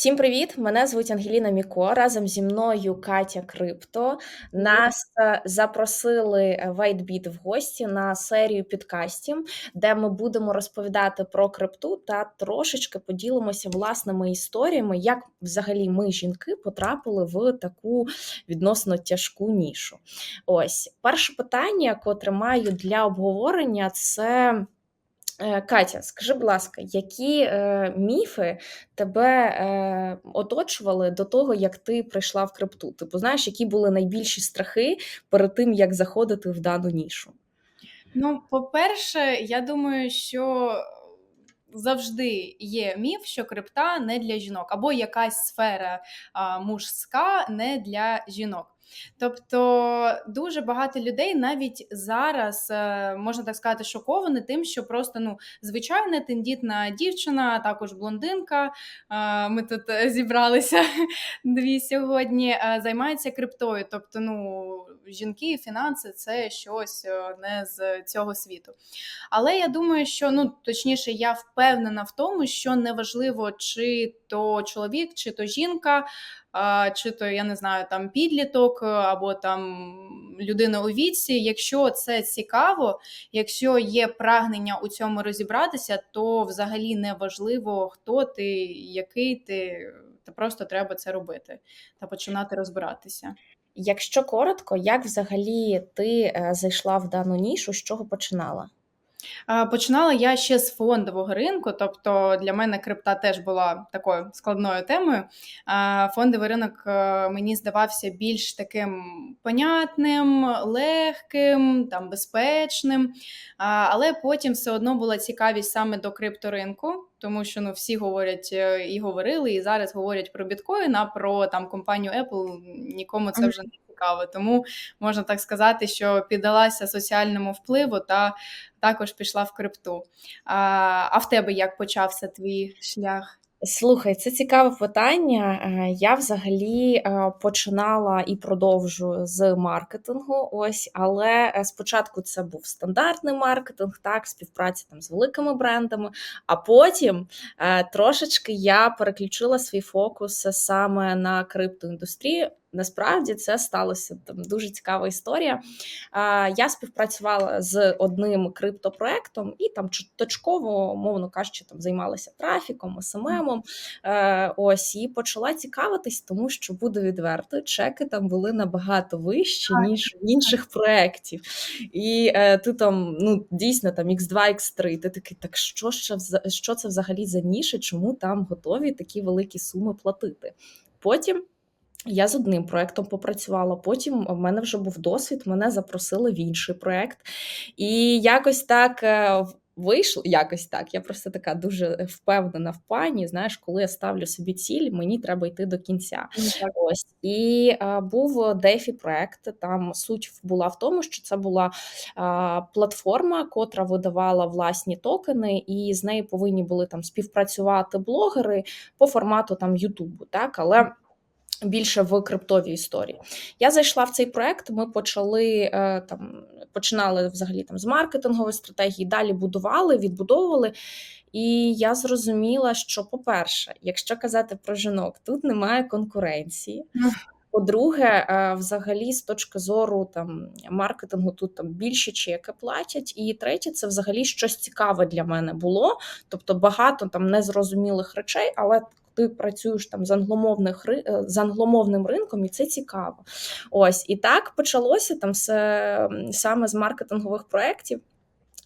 Всім привіт! Мене звуть Ангеліна Міко. Разом зі мною Катя Крипто. Нас е, запросили е, WhiteBit в гості на серію підкастів, де ми будемо розповідати про крипту та трошечки поділимося власними історіями, як взагалі ми, жінки, потрапили в таку відносно тяжку нішу. Ось перше питання, котре маю для обговорення, це. Е, Катя, скажи, будь ласка, які е, міфи тебе е, оточували до того, як ти прийшла в крипту? Типу, знаєш, які були найбільші страхи перед тим, як заходити в дану нішу? Ну, по-перше, я думаю, що завжди є міф, що крипта не для жінок, або якась сфера а, мужська не для жінок. Тобто дуже багато людей навіть зараз е, можна так сказати шоковані тим, що просто ну звичайна тендітна дівчина, також блондинка. Ми тут е, зібралися дві сьогодні. Е, займається криптою. Тобто, ну жінки фінанси це щось не з цього світу. Але я думаю, що ну точніше, я впевнена в тому, що неважливо, чи то чоловік, чи то жінка чи то я не знаю, там підліток або там людина у віці. Якщо це цікаво, якщо є прагнення у цьому розібратися, то взагалі не важливо, хто ти, який ти, та просто треба це робити та починати розбиратися. Якщо коротко, як взагалі ти е, зайшла в дану нішу, з чого починала? Починала я ще з фондового ринку, тобто для мене крипта теж була такою складною темою. Фондовий ринок е, мені здавався більш таким понятним, легким, там безпечним. Але потім все одно була цікавість саме до крипторинку. Тому що ну всі говорять е, і говорили, і зараз говорять про біткоін, а про там компанію Apple нікому це вже не цікаво. Тому можна так сказати, що піддалася соціальному впливу та також пішла в крипту. А, а в тебе як почався твій шлях? Слухай, це цікаве питання. Е, я взагалі е, починала і продовжую з маркетингу. Ось, але е, спочатку це був стандартний маркетинг, так, співпраця там з великими брендами. А потім трошечки я переключила свій фокус саме на криптоіндустрію. Насправді це сталося там дуже цікава історія. Я співпрацювала з одним криптопроектом і там точково, мовно кажучи, там займалася трафіком, СММом. Е, ось і почала цікавитись, тому що буду відверто, чеки там були набагато вищі, ніж в інших проєктів. І е, ти там ну дійсно там X2, X3, ти такий, так що ще що це взагалі за ніша? Чому там готові такі великі суми платити? Потім. Я з одним проектом попрацювала. Потім в мене вже був досвід, мене запросили в інший проект. І якось так е, вийшло, якось так. Я просто така дуже впевнена в пані. Знаєш, коли я ставлю собі ціль, мені треба йти до кінця. Так. Ось і а, був дефі проект. Там суть була в тому, що це була а, платформа, котра видавала власні токени, і з нею повинні були там співпрацювати блогери по формату там Ютубу. Так, але більше в криптовій історії. Я зайшла в цей проект. Ми почали е, там, починали взагалі там з маркетингової стратегії, далі будували, відбудовували. І я зрозуміла, що, по-перше, якщо казати про жінок, тут немає конкуренції. По-друге, е, взагалі, з точки зору там маркетингу, тут там більше чеки платять. І третє, це взагалі щось цікаве для мене було. Тобто багато там незрозумілих речей, але ти працюєш там з англомовних е, з англомовним ринком, і це цікаво. Ось і так почалося там все саме з маркетингових проєктів.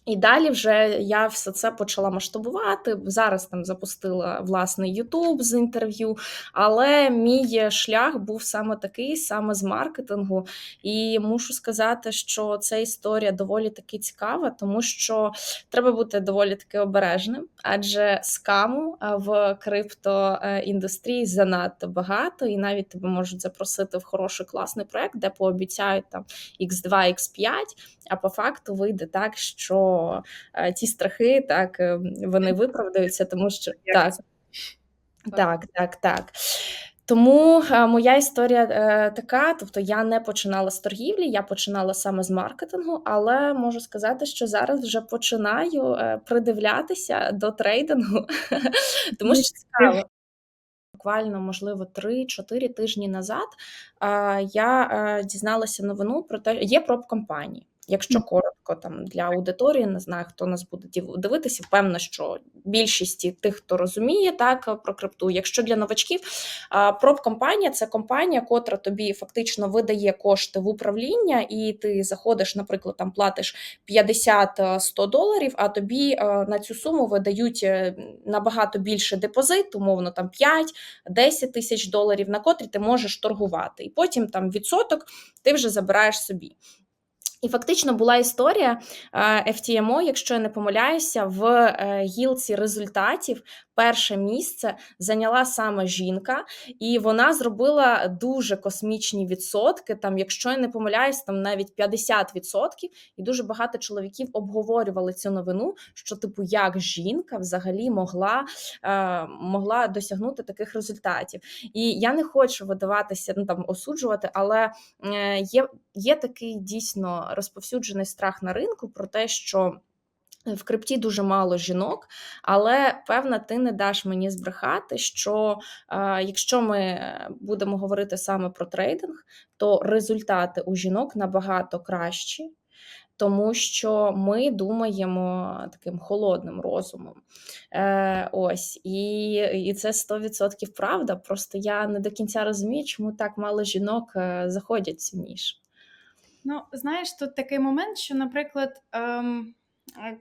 І далі вже я все це почала масштабувати. Зараз там запустила власний Ютуб з інтерв'ю, але мій шлях був саме такий, саме з маркетингу. І мушу сказати, що ця історія доволі таки цікава, тому що треба бути доволі таки обережним, адже скаму в криптоіндустрії занадто багато, і навіть тебе можуть запросити в хороший класний проект, де пообіцяють там X2, X5, а по факту вийде так, що ті страхи так е, вони виправдаються, тому що так, так, так, так. Тому моя історія е, така: тобто я не починала з торгівлі, я починала саме з маркетингу, але можу сказати, що зараз вже починаю е, придивлятися до трейдингу, тому що цікаво. буквально, можливо, 3-4 тижні назад е, я е, дізналася новину про те, є проб-компанії. Якщо коротко там для аудиторії, не знаю, хто нас буде дивитися, певно, що більшості тих, хто розуміє так про крипту. Якщо для новачків, проб-компанія це компанія, котра тобі фактично видає кошти в управління, і ти заходиш, наприклад, там платиш 50-100 доларів, а тобі е, на цю суму видають е, набагато більше депозит, умовно там 5-10 тисяч доларів, на котрі ти можеш торгувати. І потім там відсоток ти вже забираєш собі. І фактично була історія е, FTMO, якщо я не помиляюся, в е, гілці результатів перше місце зайняла саме жінка, і вона зробила дуже космічні відсотки. Там, якщо я не помиляюсь, там навіть 50%. І дуже багато чоловіків обговорювали цю новину, що типу як жінка взагалі могла, е, могла досягнути таких результатів. І я не хочу видаватися ну там осуджувати, але е, є, є такий дійсно розповсюджений страх на ринку про те, що. В крипті дуже мало жінок, але певна, ти не даш мені збрехати, що е, якщо ми будемо говорити саме про трейдинг, то результати у жінок набагато кращі, тому що ми думаємо таким холодним розумом. Е, Ось, і, і це 100% правда. Просто я не до кінця розумію, чому так мало жінок е, заходять в цю нішу. Ну, знаєш, тут такий момент, що, наприклад, ем, е,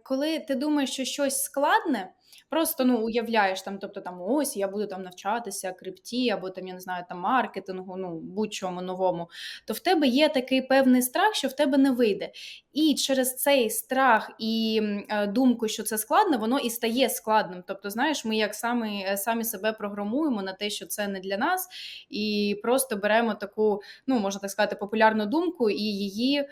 коли ти думаєш, що щось складне, просто ну, уявляєш там, тобто там ось я буду там навчатися крипті, або там, я не знаю, там маркетингу, ну будь-чому новому, то в тебе є такий певний страх, що в тебе не вийде. І через цей страх і е, думку, що це складно, воно і стає складним. Тобто, знаєш, ми як самі, е, самі себе програмуємо на те, що це не для нас, і просто беремо таку, ну можна так сказати, популярну думку і її, е,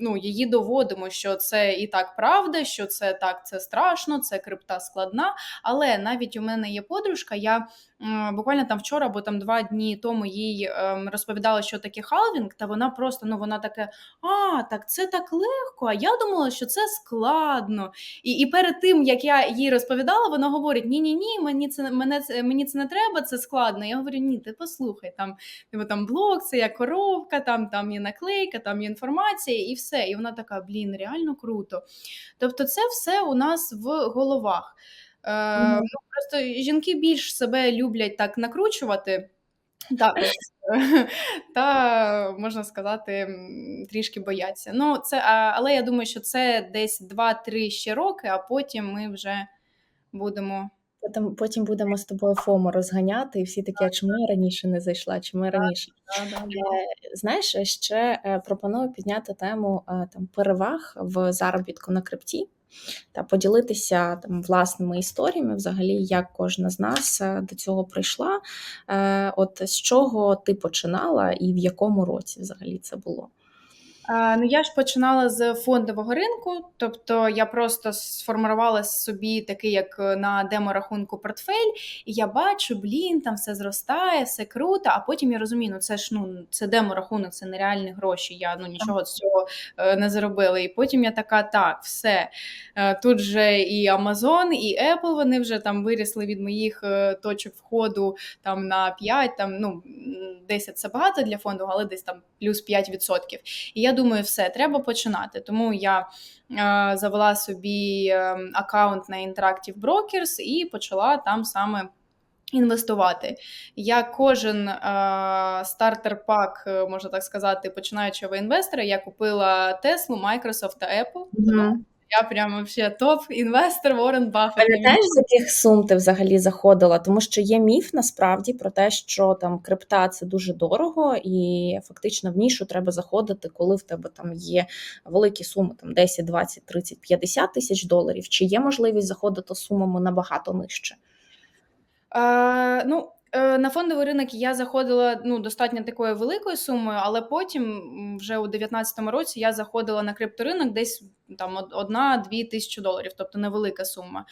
ну, її доводимо, що це і так правда, що це так, це страшно, це крипта складна. Але навіть у мене є подружка, я буквально там вчора або там два дні тому їй ем, розповідала, що таке халвінг, та вона просто ну вона таке: а, так це так легко. А я думала, що це складно. І, і перед тим як я їй розповідала, вона говорить: Ні, ні, ні, мені це мене мені це не треба, це складно. Я говорю, ні, ти послухай, там типу, там блог, це як коробка, там там є наклейка, там є інформація, і все. І вона така, блін, реально круто. Тобто, це все у нас в головах. Е, Мгм. ну, Просто жінки більш себе люблять так накручувати. Так, та можна сказати, трішки бояться. Ну, це, але я думаю, що це десь 2-3 ще роки, а потім ми вже будемо. Потім, потім будемо з тобою ФОМО розганяти, і всі такі, а чому я раніше не зайшла, чому я раніше. Да, да, да. Е, Знаєш, ще е, пропоную підняти тему е, там переваг в заробітку на крипті та поділитися там власними історіями, взагалі, як кожна з нас е, до цього прийшла. Е, От з чого ти починала і в якому році взагалі це було? А, Ну, я ж починала з фондового ринку, тобто я просто сформувала собі такий, як е, на демо-рахунку портфель, і я бачу, блін, там все зростає, все круто. А потім я розумію, ну це ж ну це демо-рахунок, це нереальні гроші. Я ну нічого з цього е, не заробила. І потім я така, так, все. Е, Тут же і Amazon, і Apple вони вже там вирісли від моїх е, точок входу там на 5, там ну 10 це багато для фонду, але десь там плюс 5%. І я думаю, все, треба починати. Тому я е, завела собі е, аккаунт на Interactive Brokers і почала там саме. Інвестувати. Я кожен е, стартер-пак, е, можна так сказати, починаючого інвестора, я купила Tesla, Microsoft та Apple. Тому я прямо вообще топ-інвестор Уоррен Баффет. Пам'ятаєш, з яких сум ти взагалі заходила? Тому що є міф насправді про те, що там крипта це дуже дорого, і фактично в нішу треба заходити, коли в тебе там є великі суми, там 10, 20, 30, 50 тисяч доларів. Чи є можливість заходити сумами набагато нижче? Е, ну, е, на фондовий ринок я заходила ну, достатньо такою великою сумою, але потім, вже у 2019 році, я заходила на крипторинок десь там одна-дві тисячі доларів, тобто невелика сума.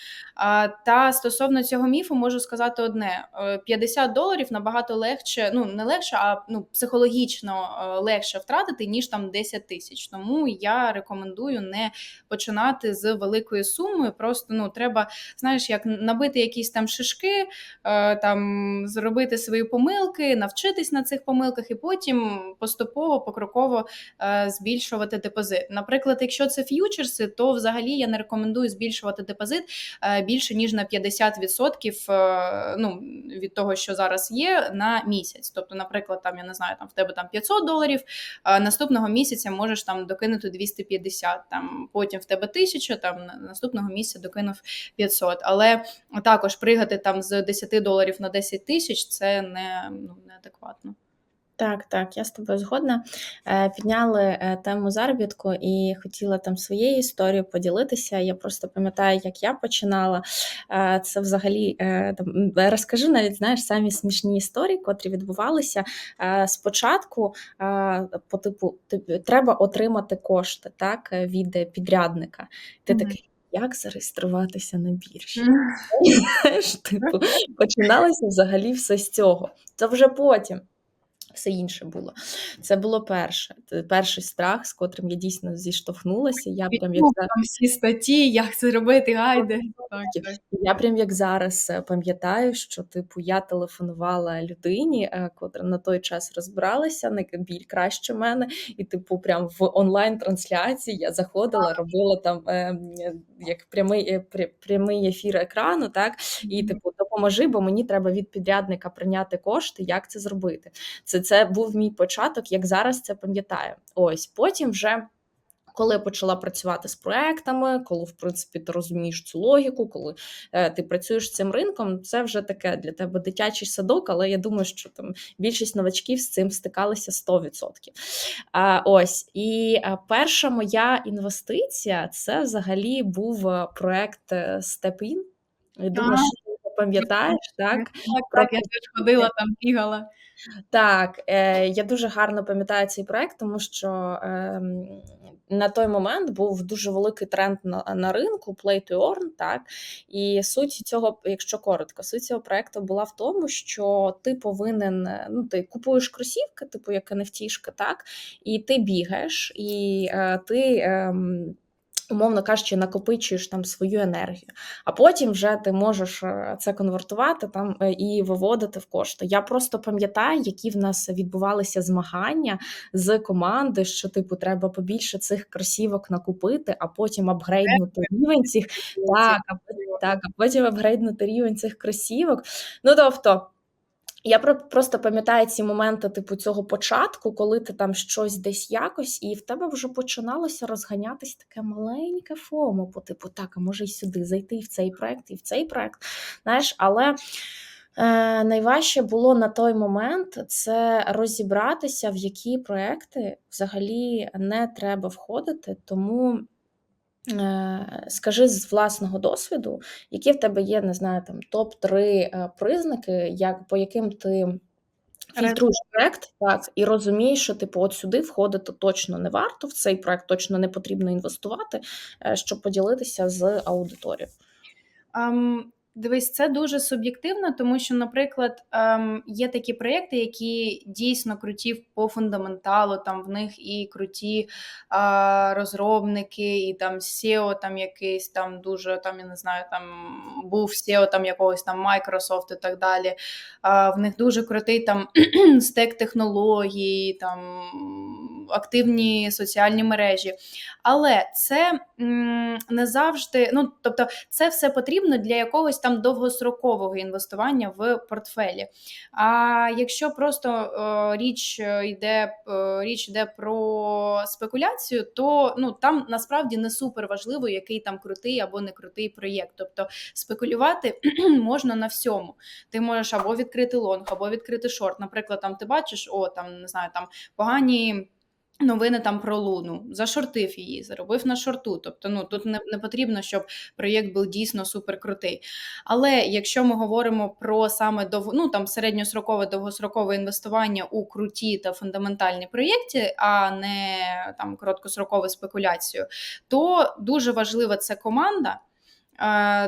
Та стосовно цього міфу можу сказати одне: Е, 50 доларів набагато легше, ну не легше, а ну психологічно е, легше втратити, ніж там 10 тисяч. Тому я рекомендую не починати з великої суми. Просто ну треба, знаєш, як набити якісь там шишки, е, там зробити свої помилки, навчитись на цих помилках, і потім поступово покроково е, збільшувати депозит. Наприклад, якщо це ф'ючерси, то взагалі я не рекомендую збільшувати депозит е, більше ніж на 50% е, ну, від того, що зараз є, на місяць. Тобто, наприклад, там я не знаю, там в тебе там 500 доларів, а наступного місяця можеш там докинути 250, там потім в тебе 1000, там на- наступного місяця докинув 500. Але також пригати там з 10 доларів на 10 тисяч це не ну, неадекватно. Так, так, я з тобою згодна. Е, Підняли е, тему заробітку і хотіла там своєю історією поділитися. Я просто пам'ятаю, як я починала. Е, Це взагалі там розкажу навіть знаєш самі смішні історії, котрі відбувалися. Спочатку по типу треба отримати кошти так, від підрядника. Ти Мгм. такий. Як зареєструватися на біржі? Знаєш, типу, починалося взагалі все з цього. Це вже потім. Все інше було. Це було перше. Перший страх, з котрим я дійсно зіштовхнулася. Я прям як зараз, там всі статті, як це робити, так. я прям як зараз е, пам'ятаю, що типу я телефонувала людині, е, котра на той час розбиралася біль краще мене, і типу, прям в онлайн-трансляції я заходила, робила там е, як прямий, е, прямий ефір екрану, так і типу допоможи, бо мені треба від підрядника прийняти кошти. Як це зробити? Це, це був мій початок, як зараз це пам'ятаю. Ось потім вже. Коли я почала працювати з проектами, коли в принципі ти розумієш цю логіку, коли е, ти працюєш з цим ринком, це вже таке для тебе дитячий садок, але я думаю, що там більшість новачків з цим стикалися 100%. А, ось і а, перша моя інвестиція це взагалі був е, проект е, Step In. Я думаю, що пам'ятаєш, так? Так, так, я теж ходила там, бігала. Так, е, я дуже гарно пам'ятаю цей проект, тому що е, на той момент був дуже великий тренд на, на ринку Play to Earn, так і суть цього, якщо коротко, суть цього проекту була в тому, що ти повинен е, ну ти купуєш кросівки, типу як NFT-шки, так, і ти бігаєш, і е, ти. Е, Умовно кажучи, накопичуєш там свою енергію, а потім вже ти можеш е, це конвертувати там е, і виводити в кошти. Я просто пам'ятаю, які в нас відбувалися змагання з команди, що типу треба побільше цих кросівок накупити, а потім апгрейднути рівень цих так, а потім, так, а потім апгрейднути рівень цих кросівок. Ну тобто. Я просто пам'ятаю ці моменти, типу, цього початку, коли ти там щось десь якось, і в тебе вже починалося розганятись таке маленьке фомо, по типу, так, а може й сюди зайти і в цей проект, і в цей проект. Знаєш, але е, найважче було на той момент це розібратися, в які проекти взагалі не треба входити. Тому скажи з власного досвіду, які в тебе є, не знаю, там топ-3 е, признаки, як, по яким ти фільтруєш проект, так, і розумієш, що типу, от сюди входити точно не варто, в цей проект точно не потрібно інвестувати, е, щоб поділитися з аудиторією. Ам, дивись, це дуже суб'єктивно, тому що, наприклад, ем, є такі проєкти, які дійсно круті по фундаменталу, там в них і круті а, розробники, і там SEO там якийсь там дуже там, я не знаю, там був SEO там якогось там Microsoft і так далі. А, в них дуже крутий там стек технологій, там активні соціальні мережі. Але це не завжди, ну тобто, це все потрібно для якогось там довгострокового інвестування в портфелі. А якщо просто е, річ йде е, річ йде про спекуляцію, то ну там насправді не супер важливо, який там крутий або не крутий проєкт. Тобто спекулювати можна на всьому. Ти можеш або відкрити лонг, або відкрити шорт. Наприклад, там ти бачиш, о там не знаю, там погані Новини там про Луну, зашортив її, заробив на шорту. Тобто, ну тут не, не потрібно, щоб проєкт був дійсно суперкрутий. Але якщо ми говоримо про саме дов... ну, там середньострокове довгострокове інвестування у круті та фундаментальні проєкти, а не там короткострокову спекуляцію, то дуже важлива це команда,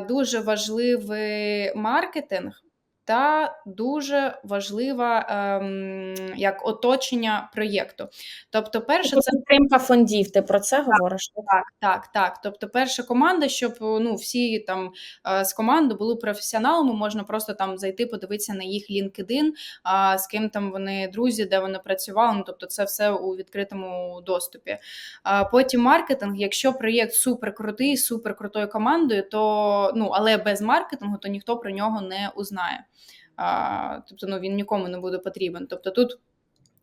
дуже важливий маркетинг. Та дуже важлива ем, як оточення проєкту. Тобто, перше, Тобто це підтримка фондів. Ти про це говориш? так, так, так. Тобто, перша команда, щоб ну всі там е, з команди були професіоналами, можна просто там зайти, подивитися на їх LinkedIn, а з ким там вони друзі, де вони працювали. Ну, тобто, це все у відкритому доступі. А потім маркетинг. Якщо проєкт супер крутий, супер крутою командою, то ну але без маркетингу, то ніхто про нього не узнає. Тобто, ну він нікому не буде потрібен. Тобто тут.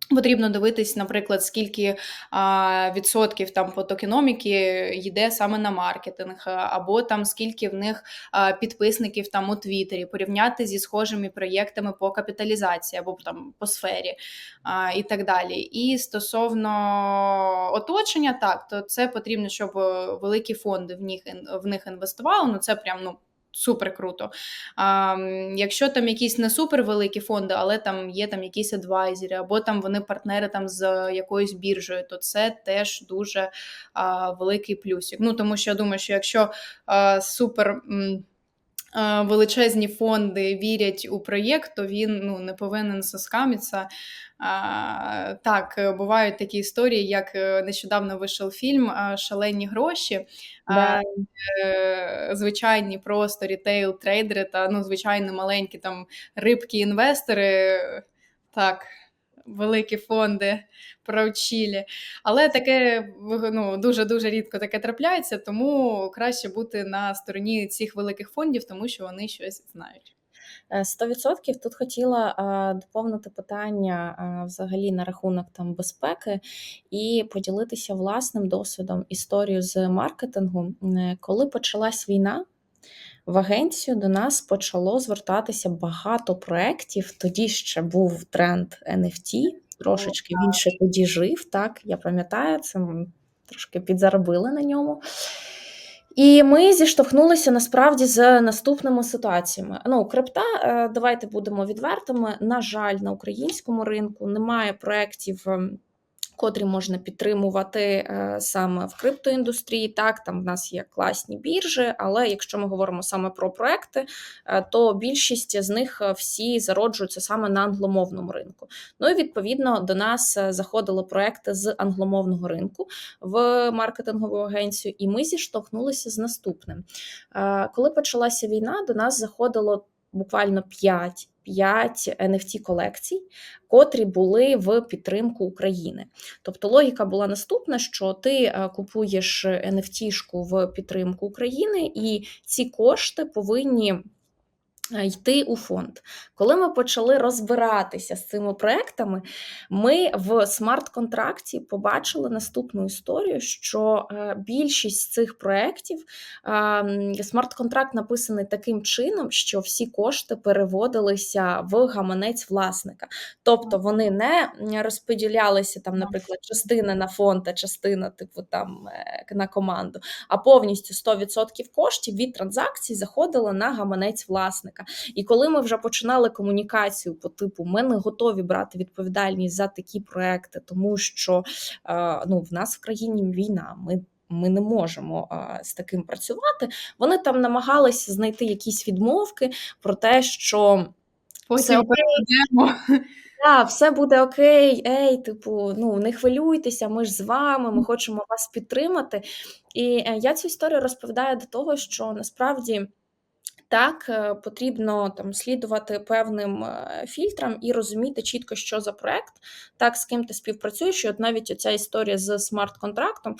Потрібно дивитись, наприклад, скільки а, відсотків там по токеноміки йде саме на маркетинг, або там скільки в них а, підписників там у Твіттері, порівняти зі схожими проєктами по капіталізації або там по сфері а, і так далі. І стосовно оточення, так то це потрібно, щоб великі фонди в них в них інвестували. Ну це прям ну супер круто. А, Якщо там якісь не супер великі фонди, але там є там якісь адвайзери, або там вони партнери там з якоюсь біржею, то це теж дуже а, великий плюсик. Ну тому що я думаю, що якщо а, супер. М- Величезні фонди вірять у проєкт, то він ну не повинен соскамитися. А, Так, бувають такі історії, як е, нещодавно вийшов фільм Шалені гроші. Да. Е, звичайні просто рітейл-трейдери та ну, звичайно маленькі там рибки-інвестори. Так, великі фонди про провчили. Але таке ну, дуже-дуже рідко таке трапляється, тому краще бути на стороні цих великих фондів, тому що вони щось знають. 100% тут хотіла доповнити питання взагалі на рахунок там безпеки і поділитися власним досвідом історію з маркетингу. Коли почалась війна, в агенцію до нас почало звертатися багато проєктів. Тоді ще був тренд NFT, трошечки він ще тоді жив. Так, я пам'ятаю, це трошки підзаробили на ньому. І ми зіштовхнулися насправді з наступними ситуаціями. Ну, крипта, е, давайте будемо відвертими. На жаль, на українському ринку немає проєктів ем, котрі можна підтримувати е, саме в криптоіндустрії. Так, там в нас є класні біржі, але якщо ми говоримо саме про проекти, е, то більшість з них е, всі зароджуються саме на англомовному ринку. Ну і відповідно до нас заходили проекти з англомовного ринку в маркетингову агенцію, і ми зіштовхнулися з наступним. Коли почалася війна, до нас заходило буквально 5 5 NFT колекцій, котрі були в підтримку України. Тобто логіка була наступна: що ти е, купуєш NFT-шку в підтримку України, і ці кошти повинні. Е, йти у фонд. Коли ми почали розбиратися з цими проектами, ми в смарт-контракті побачили наступну історію, що е, більшість цих проєктів смарт-контракт написаний таким чином, що всі кошти переводилися в гаманець власника. Тобто вони не розподілялися там, наприклад, частина на фонд, а частина, типу, там е, на команду, а повністю 100% коштів від транзакцій заходило на гаманець власника власника. І коли ми вже починали комунікацію по типу, ми не готові брати відповідальність за такі проекти, тому що ну, в нас в країні війна. ми ми не можемо а, з таким працювати. Вони там намагалися знайти якісь відмовки про те, що Потім перейдемо. Так, все буде окей, ей, типу, ну не хвилюйтеся, ми ж з вами, ми хочемо вас підтримати. І е, я цю історію розповідаю до того, що насправді. Так, е, потрібно там слідувати певним е, фільтрам і розуміти чітко, що за проект, так з ким ти співпрацюєш. І от навіть оця історія з смарт-контрактом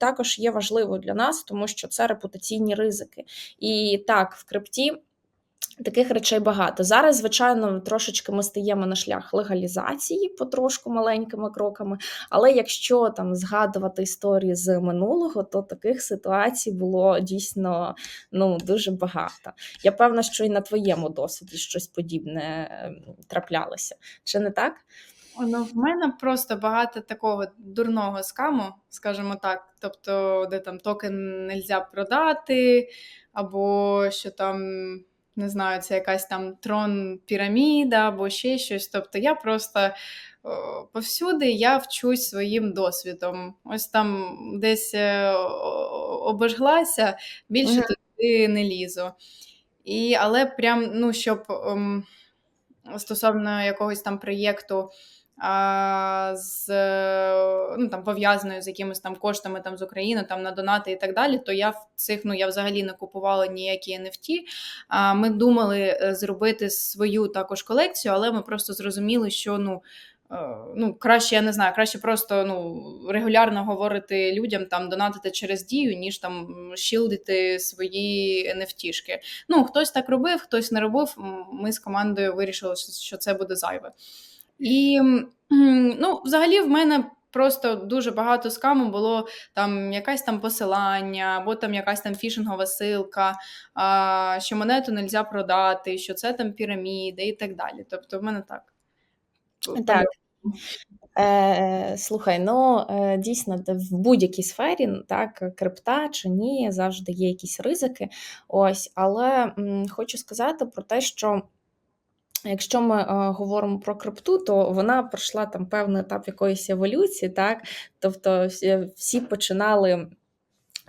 також є важливою для нас, тому що це репутаційні ризики. І так, в крипті Таких речей багато. Зараз, звичайно, трошечки ми стаємо на шлях легалізації потрошку маленькими кроками. Але якщо там згадувати історії з минулого, то таких ситуацій було дійсно ну, дуже багато. Я певна, що і на твоєму досвіді щось подібне ем, траплялося. Чи не так? Ну, в мене просто багато такого дурного скаму, скажімо так. Тобто, де там токен нельзя продати, або що там, не знаю, це якась там трон піраміда, або ще щось. Тобто, я просто о, повсюди я вчусь своїм досвідом. Ось там десь е, обожглася, більше Мгм. туди не лізу. І, але прям, ну, щоб ем, стосовно якогось там проєкту а, з, ну, там, пов'язаною з якимись там коштами там, з України, там, на донати і так далі, то я в цих ну, я взагалі не купувала ніякі NFT. А, Ми думали е, зробити свою також колекцію, але ми просто зрозуміли, що ну. е, Ну, краще, я не знаю, краще просто ну, регулярно говорити людям, там донатити через дію, ніж там щілдити свої NFT-шки. Ну, хтось так робив, хтось не робив. Ми з командою вирішили, що це буде зайве. І ну, взагалі в мене просто дуже багато скаму було там якась там посилання, або там якась там фішингова силка, а, що монету не можна продати, що це там піраміди і так далі. Тобто, в мене так. Так. Е, слухай, ну е, дійсно, в будь-якій сфері, так, крипта чи ні, завжди є якісь ризики. Ось, але м, хочу сказати про те, що. Якщо ми е, говоримо про крипту, то вона пройшла там певний етап якоїсь еволюції, так? Тобто всі, всі починали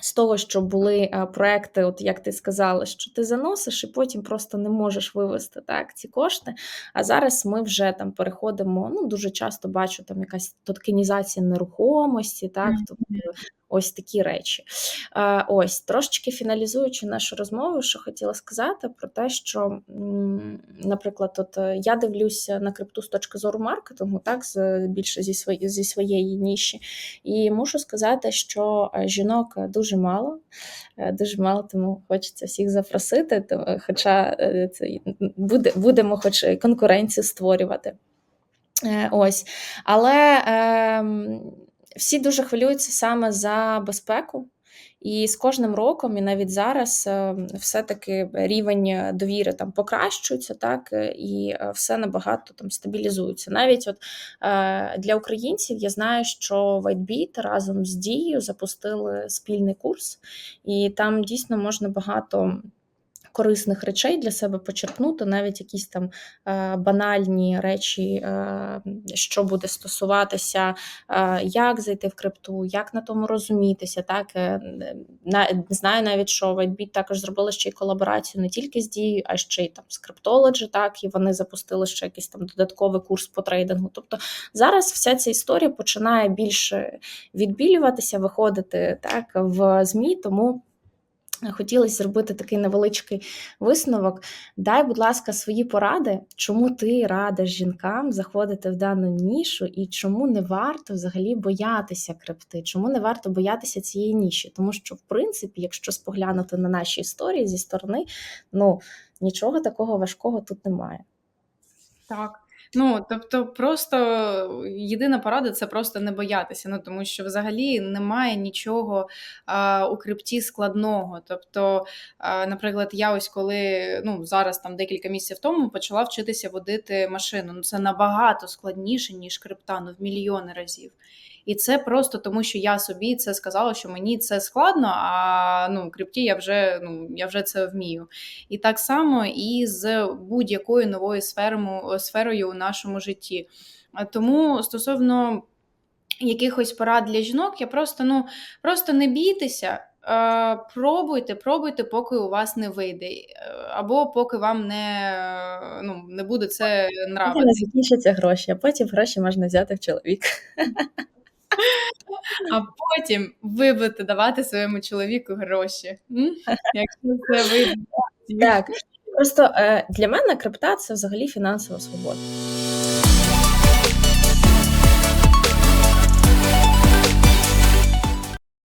з того, що були е, проекти, от як ти сказала, що ти заносиш і потім просто не можеш вивести так ці кошти. А зараз ми вже там переходимо. Ну дуже часто бачу там якась токенізація нерухомості, так тобто ось такі речі. Е, Ось трошечки фіналізуючи нашу розмову, що хотіла сказати про те, що, наприклад, от е, я дивлюся на крипту з точки зору маркетингу, так з більше зі своєї зі своєї ніші, і мушу сказати, що е, жінок дуже мало, е, дуже мало, тому хочеться всіх запросити. Хоча е, це буде, будемо, хоч конкуренцію створювати. Е, Ось. Але ем, всі дуже хвилюються саме за безпеку. І з кожним роком, і навіть зараз, е, все-таки рівень довіри там покращується, так, е, і е, все набагато там стабілізується. Навіть от для українців я знаю, що WhiteBit разом з Дією запустили спільний курс, і там дійсно можна багато корисних речей для себе почерпнути, навіть якісь там е, банальні речі, е, що буде стосуватися, е, як зайти в крипту, як на тому розумітися. Так е, на, знаю навіть, що WhiteBit також зробили ще й колаборацію не тільки з дією, а ще й там з Cryptology, так і вони запустили ще якийсь там додатковий курс по трейдингу. Тобто зараз вся ця історія починає більше відбілюватися, виходити так в ЗМІ, тому. Хотілося зробити такий невеличкий висновок. Дай, будь ласка, свої поради, чому ти радиш жінкам заходити в дану нішу, і чому не варто взагалі боятися крипти, чому не варто боятися цієї ніші? Тому що, в принципі, якщо споглянути на наші історії зі сторони, ну нічого такого важкого тут немає. Так. Ну, тобто, просто єдина порада це просто не боятися. Ну тому що взагалі немає нічого а, у крипті складного. Тобто, а, наприклад, я ось коли ну зараз там декілька місяців тому почала вчитися водити машину. Ну це набагато складніше, ніж крипта, ну в мільйони разів. І це просто тому, що я собі це сказала, що мені це складно, а ну крипті я вже ну я вже це вмію. І так само і з будь-якою новою сферою, сферою у нашому житті. Тому стосовно якихось порад для жінок, я просто ну просто не бійтеся. Пробуйте, пробуйте, поки у вас не вийде, е, або поки вам не, ну, не буде це нравитися. закінчаться гроші, а потім гроші можна взяти в чоловіка. А потім ви будете давати своєму чоловіку гроші. Якщо це ви Так, просто е, для мене крипта це взагалі фінансова свобода.